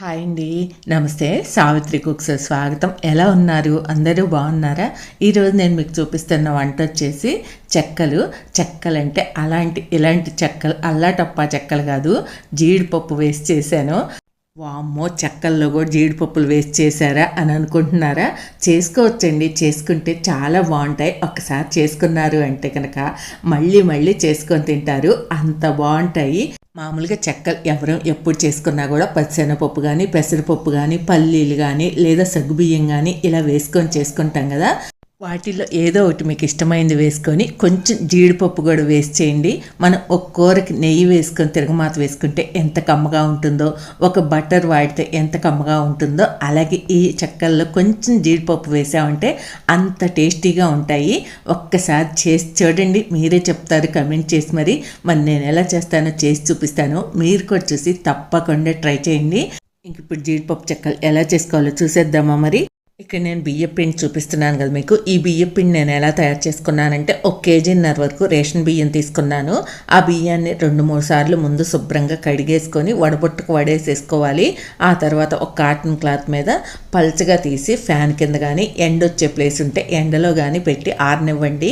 Hi అండి. నమస్తే. Savitri cooks స్వాగతం. ఎలా ఉన్నారు? అందరూ బాగున్నారా? ఈరోజు నేను మీకు చూపిస్తున్న వంట వచ్చేసి చెక్కలు. చెక్కలు అంటే అలాంటి ఇలాంటి చెక్కలు అల్లాటప్పా చెక్కలు కాదు. జీడిపప్పు వేసి చేశాను. వామ్మో చెక్కల్లో కూడా జీడిపప్పులు వేసి చేశారా అని అనుకుంటున్నారా? చేసుకోవచ్చండి. చేసుకుంటే చాలా బాగుంటాయి. ఒకసారి చేసుకున్నారు అంటే కనుక మళ్ళీ మళ్ళీ చేసుకొని తింటారు. అంత బాగుంటాయి. మామూలుగా చెక్కలు ఎవరు ఎప్పుడు చేసుకున్నా కూడా పచ్చెనపప్పు కానీ పెసరపప్పు కానీ పల్లీలు కానీ లేదా సగ్గుబియ్యం కానీ ఇలా వేసుకొని చేసుకుంటాం కదా. వాటిల్లో ఏదో ఒకటి మీకు ఇష్టమైంది వేసుకొని కొంచెం జీడిపప్పు కూడా వేస్ట్ చేయండి. మనం ఒక కూరకి నెయ్యి వేసుకొని తిరగమాత వేసుకుంటే ఎంత కమ్మగా ఉంటుందో ఒక బటర్ వాడితే ఎంత కమ్మగా ఉంటుందో అలాగే ఈ చెక్కల్లో కొంచెం జీడిపప్పు వేసామంటే అంత టేస్టీగా ఉంటాయి. ఒక్కసారి చేసి చూడండి. మీరే చెప్తారు కమెంట్ చేసి మరి. మరి నేను ఎలా చేస్తానో చేసి చూపిస్తాను. మీరు కూడా చూసి తప్పకుండా ట్రై చేయండి. ఇంక ఇప్పుడు జీడిపప్పు చెక్కలు ఎలా చేసుకోవాలో చూసేద్దామా మరి? ఇక్కడ నేను బియ్యం పిండి చూపిస్తున్నాను కదా మీకు. ఈ బియ్యం పిండి నేను ఎలా తయారు చేసుకున్నానంటే ఒక కేజీన్నర వరకు రేషన్ బియ్యం తీసుకున్నాను. ఆ బియ్యాన్ని రెండు మూడు సార్లు ముందు శుభ్రంగా కడిగేసుకొని వడబొట్టుకు వడేసేసుకోవాలి. ఆ తర్వాత ఒక కాటన్ క్లాత్ మీద పల్చగా తీసి ఫ్యాన్ కింద కానీ ఎండ వచ్చే ప్లేస్ ఉంటే ఎండలో కానీ పెట్టి ఆరనివ్వండి.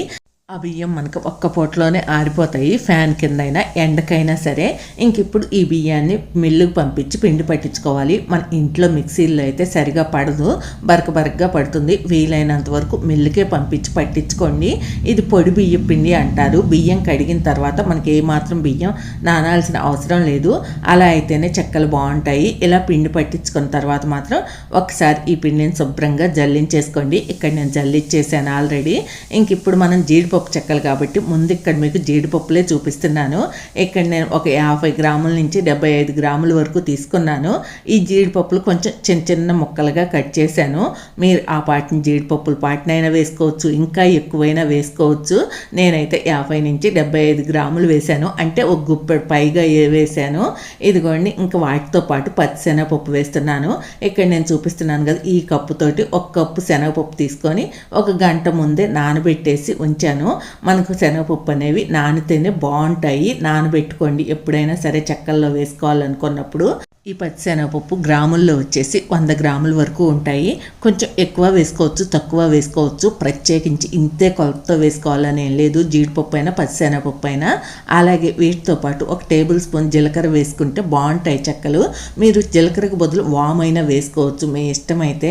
ఆ బియ్యం మనకు ఒక్క పూటలోనే ఆరిపోతాయి. ఫ్యాన్ కిందైనా ఎండకైనా సరే ఇంక ఇప్పుడు ఈ బియ్యాన్ని మిల్లుకు పంపించి పిండి పట్టించుకోవాలి. మన ఇంట్లో మిక్సీల్లో అయితే సరిగా పడదు. బరక బరకగా పడుతుంది. వీలైనంత వరకు మిల్లుకే పంపించి పట్టించుకోండి. ఇది పొడి బియ్యం పిండి అంటారు. బియ్యం కడిగిన తర్వాత మనకి ఏమాత్రం బియ్యం నానాల్సిన అవసరం లేదు. అలా అయితేనే చెక్కలు బాగుంటాయి. ఇలా పిండి పట్టించుకున్న తర్వాత మాత్రం ఒకసారి ఈ పిండిని శుభ్రంగా జల్లించేసుకోండి. ఇక్కడ నేను జల్లించేసాను ఆల్రెడీ. ఇంక ఇప్పుడు మనం జీడిపప్పు జీడిపప్పు చెక్కలు కాబట్టి ముందు ఇక్కడ మీకు జీడిపప్పులే చూపిస్తున్నాను. ఇక్కడ నేను ఒక యాభై గ్రాముల నుంచి డెబ్బై ఐదు గ్రాముల వరకు తీసుకున్నాను. ఈ జీడిపప్పులు కొంచెం చిన్న చిన్న ముక్కలుగా కట్ చేశాను. మీరు ఆ పాటిని జీడిపప్పులు పాటినైనా వేసుకోవచ్చు ఇంకా ఎక్కువైనా వేసుకోవచ్చు. నేనైతే యాభై నుంచి డెబ్బై ఐదు గ్రాములు వేశాను. అంటే ఒక గుప్పెడు పైగా వేశాను. ఇదిగోండి ఇంకా వాటితో పాటు పచ్చి శనగపప్పు వేస్తున్నాను. ఇక్కడ నేను చూపిస్తున్నాను కదా ఈ కప్పుతోటి ఒక కప్పు శనగపప్పు తీసుకొని ఒక గంట ముందే నానబెట్టేసి ఉంచాను. మనకు శనగపప్పు అనేవి నానితేనే బాగుంటాయి. నానబెట్టుకోండి. ఎప్పుడైనా సరే చెక్కల్లో వేసుకోవాలనుకున్నప్పుడు ఈ పచ్చిశనగపప్పు గ్రాముల్లో వచ్చేసి వంద గ్రాముల వరకు ఉంటాయి. కొంచెం ఎక్కువ వేసుకోవచ్చు తక్కువ వేసుకోవచ్చు. ప్రత్యేకించి ఇంతే కొలతతో వేసుకోవాలని ఏం లేదు. జీడిపప్పు అయినా పచ్చిశనగపప్పు అయినా. అలాగే వీటితో పాటు ఒక టేబుల్ స్పూన్ జీలకర్ర వేసుకుంటే బాగుంటాయి చెక్కలు. మీరు జీలకర్రకు బదులు వామైనా వేసుకోవచ్చు. మీ ఇష్టమైతే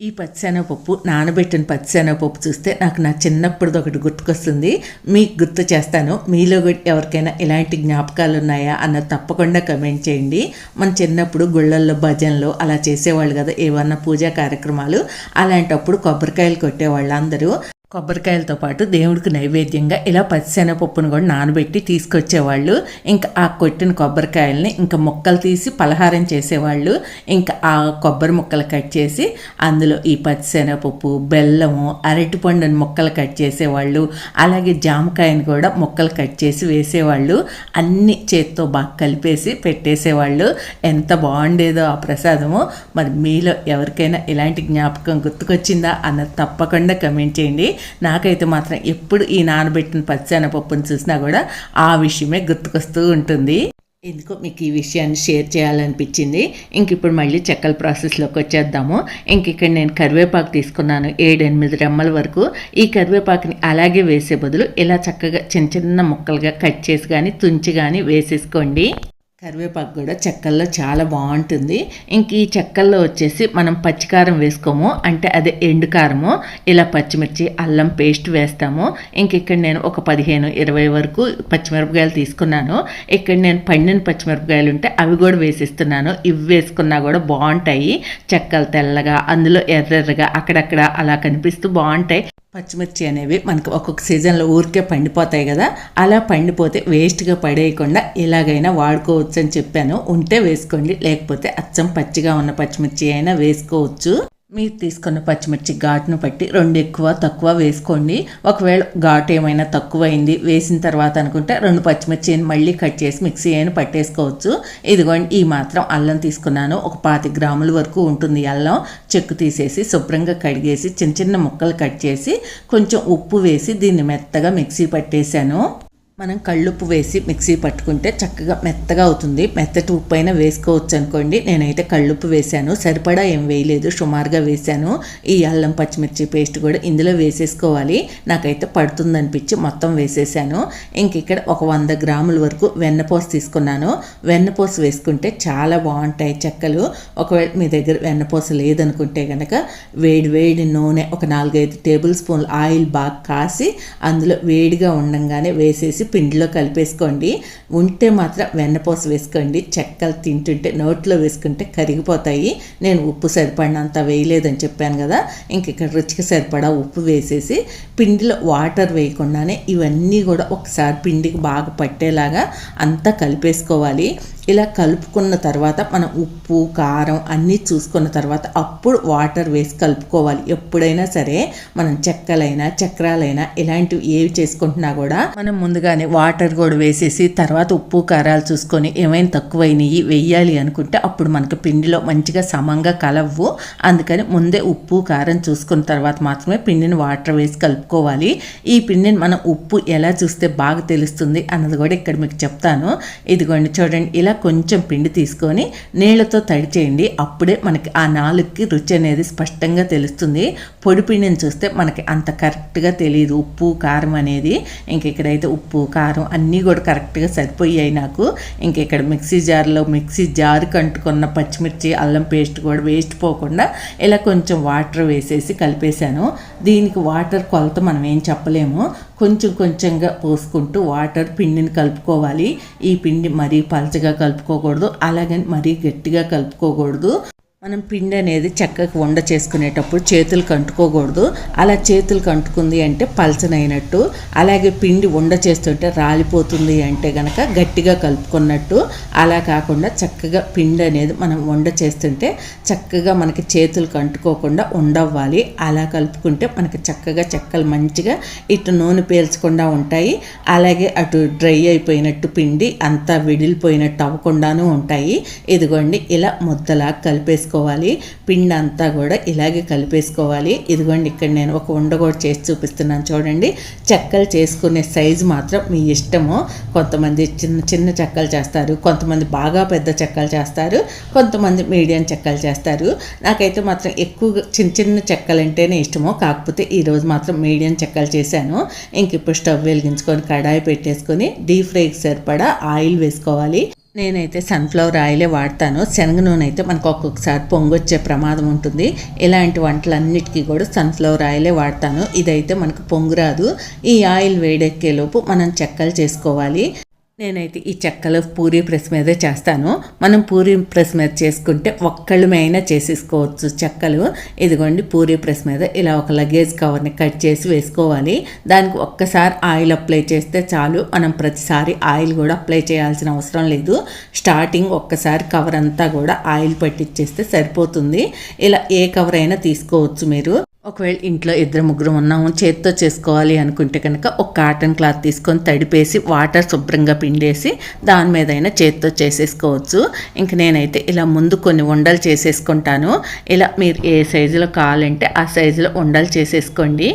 ఈ పచ్చెనగపప్పు నానబెట్టిన పచ్చెనగపప్పు చూస్తే నాకు నా చిన్నప్పుడు ఒకటి గుర్తుకొస్తుంది. మీకు గుర్తు చేస్తాను. మీలో ఎవరికైనా ఇలాంటి జ్ఞాపకాలు ఉన్నాయా అన్న తప్పకుండా కమెంట్ చేయండి. మన చిన్నప్పుడు గుళ్ళల్లో భజనలు అలా చేసేవాళ్ళు కదా ఏమన్నా పూజా కార్యక్రమాలు. అలాంటప్పుడు కొబ్బరికాయలు కొట్టేవాళ్ళు అందరూ కొబ్బరికాయలతో పాటు దేవుడికి నైవేద్యంగా ఇలా పచ్చిశనగపప్పును కూడా నానబెట్టి తీసుకొచ్చేవాళ్ళు. ఇంకా ఆ కొట్టిన కొబ్బరికాయలని ఇంకా ముక్కలు తీసి పలహారం చేసేవాళ్ళు. ఇంకా ఆ కొబ్బరి ముక్కలు కట్ చేసి అందులో ఈ పచ్చిశనగపప్పు బెల్లము అరటిపండుని ముక్కలు కట్ చేసేవాళ్ళు. అలాగే జామకాయని కూడా ముక్కలు కట్ చేసి వేసేవాళ్ళు. అన్ని చేత్తో బాగా కలిపేసి పెట్టేసేవాళ్ళు. ఎంత బాగుండేదో ఆ ప్రసాదము. మరి మీలో ఎవరికైనా ఇలాంటి జ్ఞాపకం గుర్తుకొచ్చిందా అన్నది తప్పకుండా కమెంట్ చేయండి. నాకైతే మాత్రం ఎప్పుడు ఈ నానబెట్టిన పచ్చెనపప్పును చూసినా కూడా ఆ విషయమే గుర్తుకొస్తూ ఉంటుంది. ఎందుకో మీకు ఈ విషయాన్ని షేర్ చేయాలనిపించింది. ఇంక ఇప్పుడు మళ్ళీ చెక్కల ప్రాసెస్లోకి వచ్చేద్దాము. ఇంక ఇక్కడ నేను కరివేపాకు తీసుకున్నాను. ఏడెనిమిది రెమ్మల వరకు. ఈ కరివేపాకుని అలాగే వేసే బదులు ఇలా చక్కగా చిన్న చిన్న ముక్కలుగా కట్ చేసి కానీ తుంచి కానీ వేసేసుకోండి. కరివేపాకు కూడా చెక్కల్లో చాలా బాగుంటుంది. ఇంక ఈ చెక్కల్లో వచ్చేసి మనం పచ్చికారం వేసుకోము. అంటే అదే ఎండు కారము ఇలా పచ్చిమిర్చి అల్లం పేస్ట్ వేస్తాము. ఇంక ఇక్కడ నేను ఒక పదిహేను ఇరవై వరకు పచ్చిమిరపకాయలు తీసుకున్నాను. ఇక్కడ నేను పండిన పచ్చిమిరపకాయలు ఉంటే అవి కూడా వేసిస్తున్నాను. ఇవి వేసుకున్నా కూడా బాగుంటాయి. చెక్కలు తెల్లగా అందులో ఎర్రెర్రగా అక్కడక్కడ అలా కనిపిస్తూ బాగుంటాయి. పచ్చిమిర్చి అనేవి మనకు ఒక్కొక్క సీజన్లో ఊరికే పండిపోతాయి కదా. అలా పండిపోతే వేస్ట్గా పడేయకుండా ఎలాగైనా వాడుకోవచ్చు. అని చెప్పాను. ఉంటే వేసుకోండి. లేకపోతే అచ్చం పచ్చిగా ఉన్న పచ్చిమిర్చి అయినా వేసుకోవచ్చు. మీరు తీసుకున్న పచ్చిమిర్చి ఘాటును బట్టి రెండు ఎక్కువ తక్కువ వేసుకోండి. ఒకవేళ ఘాటు ఏమైనా తక్కువైంది వేసిన తర్వాత అనుకుంటే రెండు పచ్చిమిర్చిని మళ్ళీ కట్ చేసి మిక్సీ అయినా పట్టేసుకోవచ్చు. ఇదిగోండి ఈ మాత్రం అల్లం తీసుకున్నాను. ఒక పాతి గ్రాముల వరకు ఉంటుంది అల్లం. చెక్కు తీసేసి శుభ్రంగా కడిగేసి చిన్న చిన్న ముక్కలు కట్ చేసి కొంచెం ఉప్పు వేసి దీన్ని మెత్తగా మిక్సీ పట్టేశాను. మనం కళ్ళుప్పు వేసి మిక్సీ పట్టుకుంటే చక్కగా మెత్తగా అవుతుంది. మెత్తటి ఉప్పు అయినా వేసుకోవచ్చు అనుకోండి. నేనైతే కళ్ళుప్పు వేశాను. సరిపడా ఏం వేయలేదు. సుమారుగా వేశాను. ఈ అల్లం పచ్చిమిర్చి పేస్ట్ కూడా ఇందులో వేసేసుకోవాలి. నాకైతే పడుతుంది అనిపించి మొత్తం వేసేసాను. ఇంక ఇక్కడ ఒక వంద గ్రాముల వరకు వెన్నపోస తీసుకున్నాను. వెన్నపోస వేసుకుంటే చాలా బాగుంటాయి చెక్కలు. ఒకవేళ మీ దగ్గర వెన్నపోస లేదనుకుంటే కనుక వేడి వేడి నూనె ఒక నాలుగైదు టేబుల్ స్పూన్ ఆయిల్ బాగా కాసి అందులో వేడిగా ఉండంగానే వేసేసి పిండిలో కలిపేసుకోండి. ఉంటే మాత్రం వెన్నపూస వేసుకోండి. చెక్కలు తింటుంటే నోట్లో వేసుకుంటే కరిగిపోతాయి. నేను ఉప్పు సరిపడినంత వేయలేదని చెప్పాను కదా. ఇంక ఇక్కడ రుచికి సరిపడా ఉప్పు వేసేసి పిండిలో వాటర్ వేయకుండానే ఇవన్నీ కూడా ఒకసారి పిండికి బాగా పట్టేలాగా అంతా కలిపేసుకోవాలి. ఇలా కలుపుకున్న తర్వాత మనం ఉప్పు కారం అన్నీ చూసుకున్న తర్వాత అప్పుడు వాటర్ వేసి కలుపుకోవాలి. ఎప్పుడైనా సరే మనం చెక్కలైనా చక్రాలైనా ఇలాంటివి ఏవి చేసుకుంటున్నా కూడా మనం ముందుగానే వాటర్ కూడా వేసేసి తర్వాత ఉప్పు కారాలు చూసుకొని ఏమైనా తక్కువైనవి వెయ్యాలి అనుకుంటే అప్పుడు మనకు పిండిలో మంచిగా సమంగా కలవ్వు. అందుకని ముందే ఉప్పు కారం చూసుకున్న తర్వాత మాత్రమే పిండిని వాటర్ వేసి కలుపుకోవాలి. ఈ పిండిని మనం ఉప్పు ఎలా చూస్తే బాగా తెలుస్తుంది అన్నది కూడా ఇక్కడ మీకు చెప్తాను. ఇదిగోండి చూడండి ఇలా కొంచెం పిండి తీసుకొని నీళ్ళతో తడి చేయండి. అప్పుడే మనకి ఆ నాలుగుకి రుచి అనేది స్పష్టంగా తెలుస్తుంది. పొడి పిండిని చూస్తే మనకి అంత కరెక్ట్గా తెలియదు ఉప్పు కారం అనేది ఇంక ఇక్కడైతే ఉప్పు కారం అన్నీ కూడా కరెక్ట్గా సరిపోయాయి నాకు. ఇంక ఇక్కడ మిక్సీ జార్లో మిక్సీ జారు కంటుకున్న పచ్చిమిర్చి అల్లం పేస్ట్ కూడా వేస్ట్ పోకుండా ఇలా కొంచెం వాటర్ వేసేసి కలిపేశాను. దీనికి వాటర్ కొలత మనం ఏం చెప్పలేము. కొంచెం కొంచెంగా పోసుకుంటూ వాటర్ పిండిని కలుపుకోవాలి. ఈ పిండి మరీ పలచగా కలుపుకోకూడదు. అలాగని మరీ గట్టిగా కలుపుకోకూడదు. మనం పిండి అనేది చక్కగా వండ చేసుకునేటప్పుడు చేతులు కంటుకోకూడదు. అలా చేతులు కంటుకుంది అంటే పలచనైనట్టు అలాగే పిండి వండ చేస్తుంటే రాలిపోతుంది అంటే గనక గట్టిగా కలుపుకున్నట్టు. అలా కాకుండా చక్కగా పిండి అనేది మనం వండ చేస్తుంటే చక్కగా మనకి చేతులు కంటుకోకుండా ఉండవ్వాలి. అలా కలుపుకుంటే మనకి చక్కగా చెక్కలు మంచిగా ఇటు నూనె పీల్చకుండా ఉంటాయి. అలాగే అటు డ్రై అయిపోయినట్టు పిండి అంతా విడిలిపోయినట్టు అవ్వకుండాను ఉంటాయి. ఇదిగోండి ఇలా ముద్దలా కలిపేసి కలిపేసుకోవాలి పిండి అంతా కూడా ఇలాగే కలిపేసుకోవాలి. ఇదిగోండి ఇక్కడ నేను ఒక ఉండ కూడా చేసి చూపిస్తున్నాను చూడండి. చెక్కలు చేసుకునే సైజు మాత్రం మీ ఇష్టము. కొంతమంది చిన్న చిన్న చెక్కలు చేస్తారు. కొంతమంది బాగా పెద్ద చెక్కలు చేస్తారు. కొంతమంది మీడియం చెక్కలు చేస్తారు. నాకైతే మాత్రం ఎక్కువగా చిన్న చిన్న చెక్కలు అంటేనే ఇష్టము. కాకపోతే ఈరోజు మాత్రం మీడియం చెక్కలు చేశాను. ఇంక ఇప్పుడు స్టవ్ వెలిగించుకొని కడాయి పెట్టేసుకొని డీప్ ఫ్రైకి సరిపడా ఆయిల్ వేసుకోవాలి. నేనైతే సన్ఫ్లవర్ ఆయిలే వాడతాను. శనగ నూనె అయితే మనకు ఒక్కొక్కసారి పొంగొచ్చే ప్రమాదం ఉంటుంది. ఇలాంటి వంటలన్నిటికీ కూడా సన్ఫ్లవర్ ఆయిలే వాడతాను. ఇదైతే మనకు పొంగు రాదు. ఈ ఆయిల్ వేడెక్కేలోపు మనం చెక్కలు చేసుకోవాలి. నేనైతే ఈ చెక్కలు పూరీ ప్రెస్ మీదే చేస్తాను. మనం పూరీ ప్రెస్ మీద చేసుకుంటే ఒక్కళ్ళమైనా చేసేసుకోవచ్చు చెక్కలు. ఇదిగోండి పూరీ ప్రెస్ మీద ఇలా ఒక లగేజ్ కవర్ని కట్ చేసి వేసుకోవాలి. దానికి ఒక్కసారి ఆయిల్ అప్లై చేస్తే చాలు. మనం ప్రతిసారి ఆయిల్ కూడా అప్లై చేయాల్సిన అవసరం లేదు. స్టార్టింగ్ ఒక్కసారి కవర్ అంతా కూడా ఆయిల్ పట్టించేస్తే సరిపోతుంది. ఇలా ఏ కవర్ అయినా తీసుకోవచ్చు మీరు. ఒకవేళ ఇంట్లో ఇద్దరు ముగ్గురు ఉన్నాము చేత్తో చేసుకోవాలి అనుకుంటే కనుక ఒక కాటన్ క్లాత్ తీసుకొని తడిపేసి వాటర్ శుభ్రంగా పిండేసి దాని మీదైనా చేత్తో చేసేసుకోవచ్చు. ఇంక నేనైతే ఇలా ముందు కొన్ని ఉండలు చేసేసుకుంటాను. ఇలా మీరు ఏ సైజులో కావాలంటే ఆ సైజులో ఉండలు చేసేసుకోండి.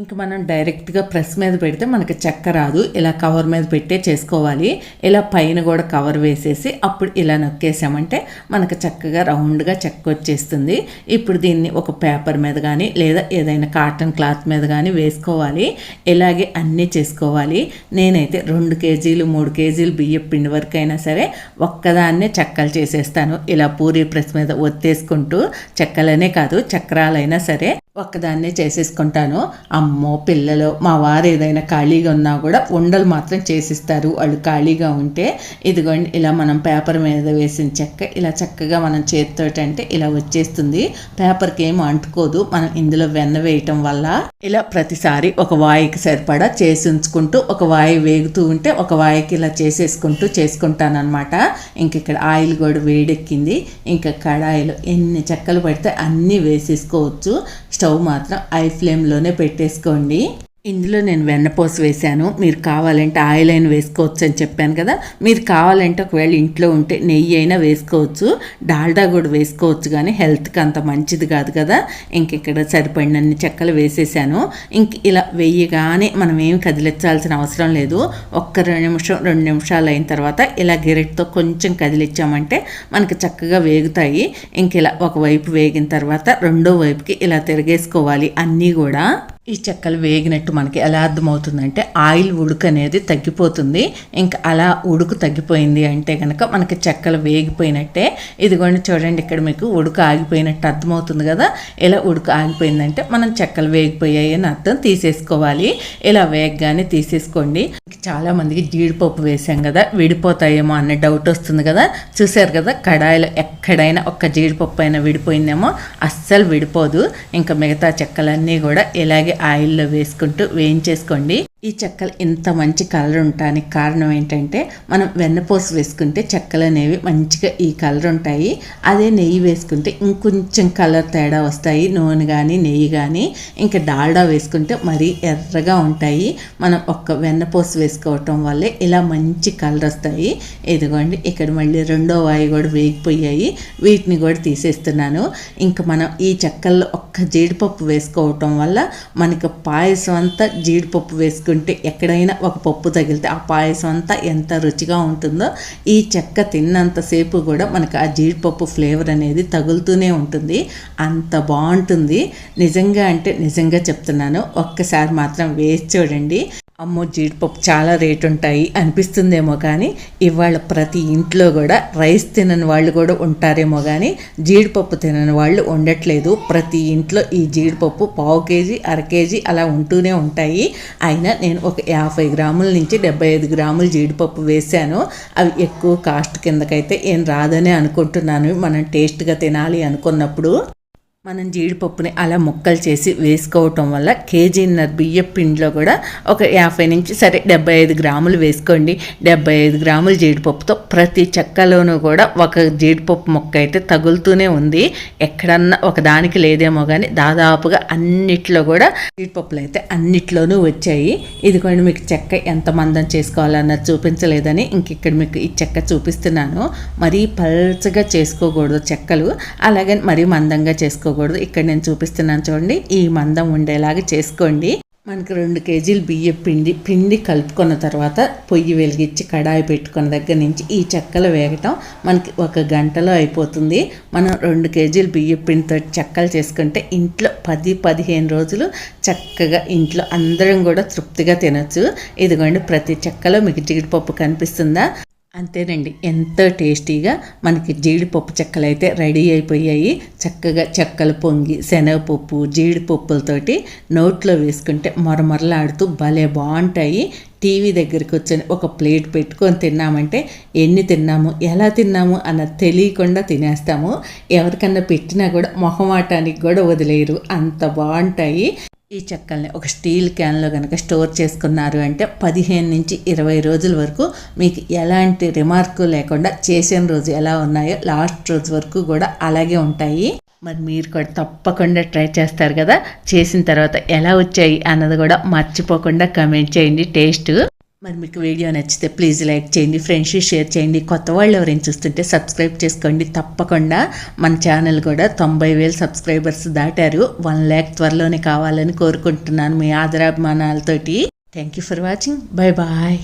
ఇంక మనం డైరెక్ట్గా ప్రెస్ మీద పెడితే మనకి చెక్క రాదు. ఇలా కవర్ మీద పెట్టే చేసుకోవాలి. ఇలా పైన కూడా కవర్ వేసేసి అప్పుడు ఇలా నొక్కేసామంటే మనకు చక్కగా రౌండ్గా చెక్క వచ్చేస్తుంది. ఇప్పుడు దీన్ని ఒక పేపర్ మీద కానీ లేదా ఏదైనా కాటన్ క్లాత్ మీద కానీ వేసుకోవాలి. ఇలాగే అన్నీ చేసుకోవాలి. నేనైతే రెండు కేజీలు మూడు కేజీలు బియ్యం పిండి వరకు అయినా సరే ఒక్కదాన్నే చెక్కలు చేసేస్తాను. ఇలా పూరి ప్రెస్ మీద ఒత్తేసుకుంటూ చెక్కలనే కాదు చక్రాలైనా సరే ఒక్కదాన్నే చేసేసుకుంటాను. అమ్మో పిల్లలు మా వారు ఏదైనా ఖాళీగా ఉన్నా కూడా ఉండలు మాత్రం చేసిస్తారు. వాళ్ళు ఖాళీగా ఉంటే ఇదిగోండి ఇలా మనం పేపర్ మీద వేసిన చెక్క ఇలా చక్కగా మనం చేతితోటంటే ఇలా వచ్చేస్తుంది. పేపర్కి ఏం అంటుకోదు. మనం ఇందులో వెన్న వేయటం వల్ల ఇలా ప్రతిసారి ఒక వాయికి సరిపడా చేసి ఉంచుకుంటూ ఒక వాయి వేగుతూ ఉంటే ఒక వాయికి ఇలా చేసేసుకుంటూ చేసుకుంటాను అనమాట ఇంక ఇక్కడ ఆయిల్ కూడా వేడెక్కింది. ఇంకా కడాయిలో ఎన్ని చెక్కలు పడితే అన్నీ వేసేసుకోవచ్చు. స్టవ్ మాత్రం ఐ ఫ్లేమ్లోనే పెట్టేసుకోండి. ఇందులో నేను వెన్నపూస వేశాను. మీరు కావాలంటే ఆయిల్ అయినా వేసుకోవచ్చు అని చెప్పాను కదా. మీరు కావాలంటే ఒకవేళ ఇంట్లో ఉంటే నెయ్యి అయినా వేసుకోవచ్చు. డాల్డా కూడా వేసుకోవచ్చు కానీ హెల్త్కి అంత మంచిది కాదు కదా. ఇంక ఇక్కడ సరిపడినన్ని చెక్కలు వేసేసాను. ఇంక ఇలా వేయగానే మనం ఏం కదిలించాల్సిన అవసరం లేదు. ఒక్క రెండు నిమిషం రెండు నిమిషాలు అయిన తర్వాత ఇలా గిరెట్తో కొంచెం కదిలిచ్చామంటే మనకి చక్కగా వేగుతాయి. ఇంక ఇలా ఒకవైపు వేగిన తర్వాత రెండో వైపుకి ఇలా తిరిగేసుకోవాలి అన్నీ కూడా. ఈ చెక్కలు వేగినట్టు మనకి ఎలా అర్థమవుతుందంటే ఆయిల్ ఉడుకు అనేది తగ్గిపోతుంది. ఇంకా అలా ఉడుకు తగ్గిపోయింది అంటే కనుక మనకి చెక్కలు వేగిపోయినట్టే. ఇదిగోండి చూడండి ఇక్కడ మీకు ఉడుకు ఆగిపోయినట్టు అర్థమవుతుంది కదా. ఇలా ఉడుకు ఆగిపోయిందంటే మనం చెక్కలు వేగిపోయాయి అని అర్థం తీసేసుకోవాలి. ఇలా వేగగానే తీసేసుకోండి. చాలా మందికి జీడిపప్పు వేసాం కదా విడిపోతాయేమో అన్న డౌట్ వస్తుంది కదా. చూసారు కదా కడాయిలో ఎక్కడైనా ఒక్క జీడిపప్పు అయినా విడిపోయిందేమో. అస్సలు విడిపోదు. ఇంకా మిగతా చెక్కలన్నీ కూడా ఇలాగే ఆయిల్లో వేసుకుంటూ వేయించేసుకోండి. ఈ చెక్కలు ఇంత మంచి కలర్ ఉండటానికి కారణం ఏంటంటే మనం వెన్నపోసు వేసుకుంటే చెక్కలు అనేవి మంచిగా ఈ కలర్ ఉంటాయి. అదే నెయ్యి వేసుకుంటే ఇంకొంచెం కలర్ తేడా వస్తాయి. నూనె కానీ నెయ్యి కానీ ఇంకా డాల్డా వేసుకుంటే మరీ ఎర్రగా ఉంటాయి. మనం ఒక్క వెన్నపోసు వేసుకోవటం వల్లే ఇలా మంచి కలర్ వస్తాయి. ఇదిగోండి ఇక్కడ మళ్ళీ రెండో వాయి కూడా వేగిపోయాయి. వీటిని కూడా తీసేస్తున్నాను. ఇంకా మనం ఈ చెక్కల్లో ఒక్క జీడిపప్పు వేసుకోవటం వల్ల మనకి పాయసం అంతా జీడిపప్పు వేసుకు తీసుకుంటే ఎక్కడైనా ఒక పప్పు తగిలితే ఆ పాయసం అంతా ఎంత రుచిగా ఉంటుందో ఈ చెక్క తిన్నంతసేపు కూడా మనకు ఆ జీడిపప్పు ఫ్లేవర్ అనేది తగులుతూనే ఉంటుంది. అంత బాగుంటుంది. నిజంగా అంటే నిజంగా చెప్తున్నాను. ఒక్కసారి మాత్రం వేసి చూడండి. అమ్మో జీడిపప్పు చాలా రేటు ఉంటాయి అనిపిస్తుందేమో కానీ ఇవాళ ప్రతి ఇంట్లో కూడా రైస్ తినని వాళ్ళు కూడా ఉంటారేమో కానీ జీడిపప్పు తినని వాళ్ళు ఉండట్లేదు. ప్రతి ఇంట్లో ఈ జీడిపప్పు పావు కేజీ అర కేజీ అలా ఉంటూనే ఉంటాయి. అయినా నేను ఒక యాభై గ్రాముల నుంచి డెబ్బై ఐదు గ్రాములు జీడిపప్పు వేశాను. అవి ఎక్కువ కాస్ట్ కిందకైతే ఏం రాదని అనుకుంటున్నాను. మనం టేస్ట్గా తినాలి అనుకున్నప్పుడు. మనం జీడిపప్పుని అలా ముక్కలు చేసి వేసుకోవటం వల్ల కేజీన్నర బియ్య పిండిలో కూడా ఒక యాభై నుంచి సరే డెబ్బై ఐదు గ్రాములు వేసుకోండి. డెబ్బై ఐదు గ్రాముల జీడిపప్పుతో ప్రతి చెక్కలోనూ కూడా ఒక జీడిపప్పు మొక్క అయితే తగులుతూనే ఉంది. ఎక్కడన్నా ఒక దానికి లేదేమో కానీ దాదాపుగా అన్నిట్లో కూడా జీడిపప్పులు అయితే అన్నిట్లోనూ వచ్చాయి. ఇదిగోండి మీకు చెక్క ఎంత మందం చేసుకోవాలన్నది చూపించలేదని ఇంక ఇక్కడ మీకు ఈ చెక్క చూపిస్తున్నాను. మరీ పల్చగా చేసుకోకూడదు చెక్కలు. అలాగే మరీ మందంగా చేసుకోకూడదు. చేసుకోకూడదు ఇక్కడ నేను చూపిస్తున్నాను చూడండి. ఈ మందం ఉండేలాగా చేసుకోండి. మనకి రెండు కేజీలు బియ్యం పిండి పిండి కలుపుకున్న తర్వాత పొయ్యి వెలిగించి కడాయి పెట్టుకున్న దగ్గర నుంచి ఈ చెక్కలు వేగటం మనకి ఒక గంటలో అయిపోతుంది. మనం రెండు కేజీలు బియ్య పిండితో చెక్కలు చేసుకుంటే ఇంట్లో పది పదిహేను రోజులు చక్కగా ఇంట్లో అందరం కూడా తృప్తిగా తినచ్చు. ఇదిగోండి ప్రతి చెక్కలో మీకు జీడిపప్పు కనిపిస్తుందా? అంతేనండి. ఎంతో టేస్టీగా మనకి జీడిపప్పు చెక్కలు అయితే రెడీ అయిపోయాయి. చక్కగా చెక్కలు పొంగి శనగపప్పు జీడిపప్పులతోటి నోట్లో వేసుకుంటే మొరమొరలాడుతూ భలే బాగుంటాయి. టీవీ దగ్గరికి వచ్చి ఒక ప్లేట్ పెట్టుకొని తిన్నామంటే ఎన్ని తిన్నాము ఎలా తిన్నాము అన్నది తెలియకుండా తినేస్తాము. ఎవరికన్నా పెట్టినా కూడా మొహమాటానికి కూడా వదిలేరు అంత బాగుంటాయి. ఈ చెక్కల్ని ఒక స్టీల్ క్యాన్లో కనుక స్టోర్ చేసుకున్నారు అంటే పదిహేను నుంచి ఇరవై రోజుల వరకు మీకు ఎలాంటి రిమార్కు లేకుండా చేసిన రోజు ఎలా ఉన్నాయో లాస్ట్ రోజు వరకు కూడా అలాగే ఉంటాయి. మరి మీరు కూడా తప్పకుండా ట్రై చేస్తారు కదా. చేసిన తర్వాత ఎలా వచ్చాయి అన్నది కూడా మర్చిపోకుండా కమెంట్ చేయండి టేస్ట్. మరి మీకు వీడియో నచ్చితే ప్లీజ్ లైక్ చేయండి ఫ్రెండ్స్ షేర్ చేయండి. కొత్త వాళ్ళు ఎవరైనా చూస్తుంటే సబ్స్క్రైబ్ చేసుకోండి. తప్పకుండా మన ఛానల్ కూడా తొంభై వేలు సబ్స్క్రైబర్స్ దాటారు. వన్ ల్యాక్ త్వరలోనే కావాలని కోరుకుంటున్నాను మీ ఆదరాభిమానాలతోటి. Thank you for watching bye bye